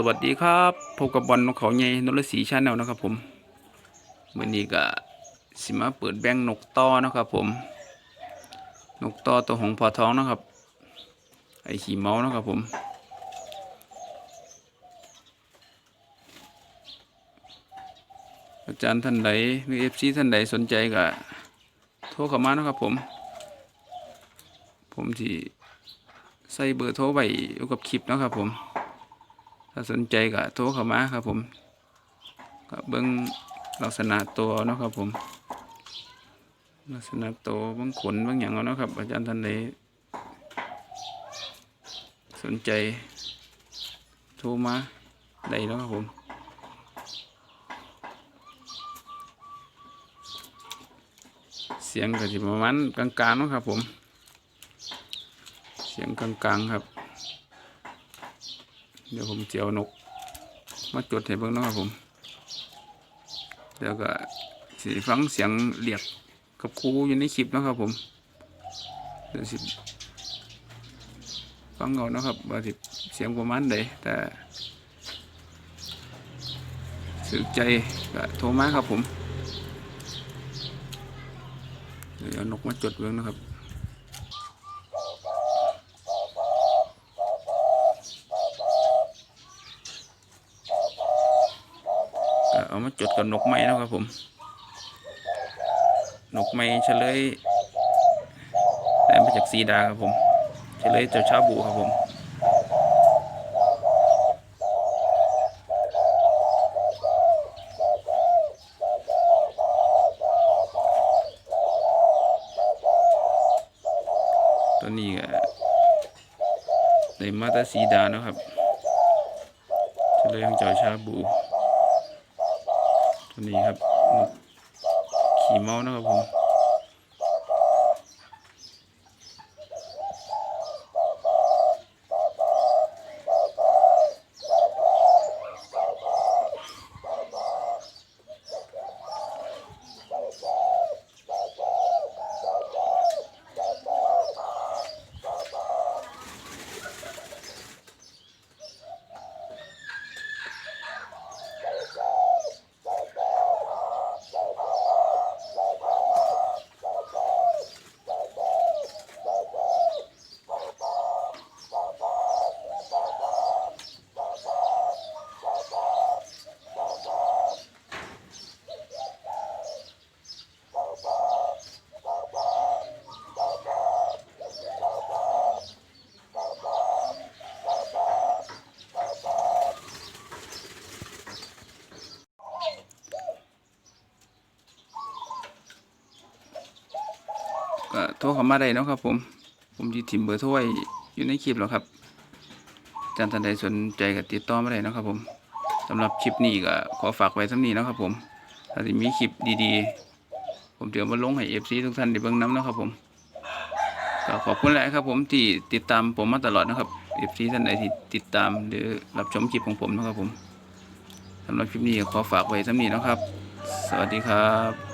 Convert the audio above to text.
สวัสดีครับพบกับบอลนกเขาใหญ่นรศรีชาแนลนะครับผมวันนี้ก็สิมาเปิดแบงค์นกต่อนะครับผม นกต่อตัวของพอท้องนะครับ ไอขี่เมาส์นะครับผมอาจารย์ท่านใดหรือเอฟซีท่านใดสนใจก็โทรเข้ามานะครับผม ผมที่ใส่เบอร์โทรไว้อยู่กับคลิปนะครับผม ถ้าสนใจก็โทรเข้ามาครับผมก็เบิ้งลักษณะตัวเนาะครับผม ลักษณะตัวบางขนบางอย่างเอาเนาะครับ อาจารย์ท่านใดสนใจโทรมาได้แล้วครับผมเสียงก็จะประมาณกลางๆเนาะครับผม เสียงกลางๆครับ เดี๋ยวผมเจะเอานก มาจดให้เบิ่งนะครับผมแล้วก็สิฟังเสียงเรียกกับครูอยู่ในคลิปนะครับผม เดี๋ยวสิฟังเอานะครับว่าสิเสียงประมาณใดแต่สึกใจก็โทรมาครับผม เดี๋ยวนกมาจดเบิ่งนะครับ เอามาจดกับนกไม้แล้วครับผม นกไม้เฉลยแต่มาจากซีดาครับผม เฉลยเจ้าชาบูครับผมตัวนี้ก็ในมาตาซีดานะครับเฉลยของเจ้าชาบู นี้ครับ ขี่เมาส์นะครับผม ก็โทรเข้ามาได้นะครับ ผม ผมจะถิ่มเบอร์โทรไว้อยู่ในคลิปแล้วครับอาจารย์ท่านใดสนใจก็ติดต่อมาได้นะครับ ผมสำหรับคลิปนี้ก็ขอฝากไว้สำนี้นะครับ ผมถ้าสิมีคลิปดีๆ ผมเดี๋ยวมาลงให้เอฟซีทุกท่านได้เบิ่งน้ำนะครับ ผมก็ขอบคุณหลายครับ ผมที่ติดตามผมมาตลอดนะครับเอฟซีท่านใดที่ติดตามหรือรับชมคลิปของผมนะครับผมสำหรับคลิปนี้ขอฝากไว้สำนี้นะครับ สวัสดีครับ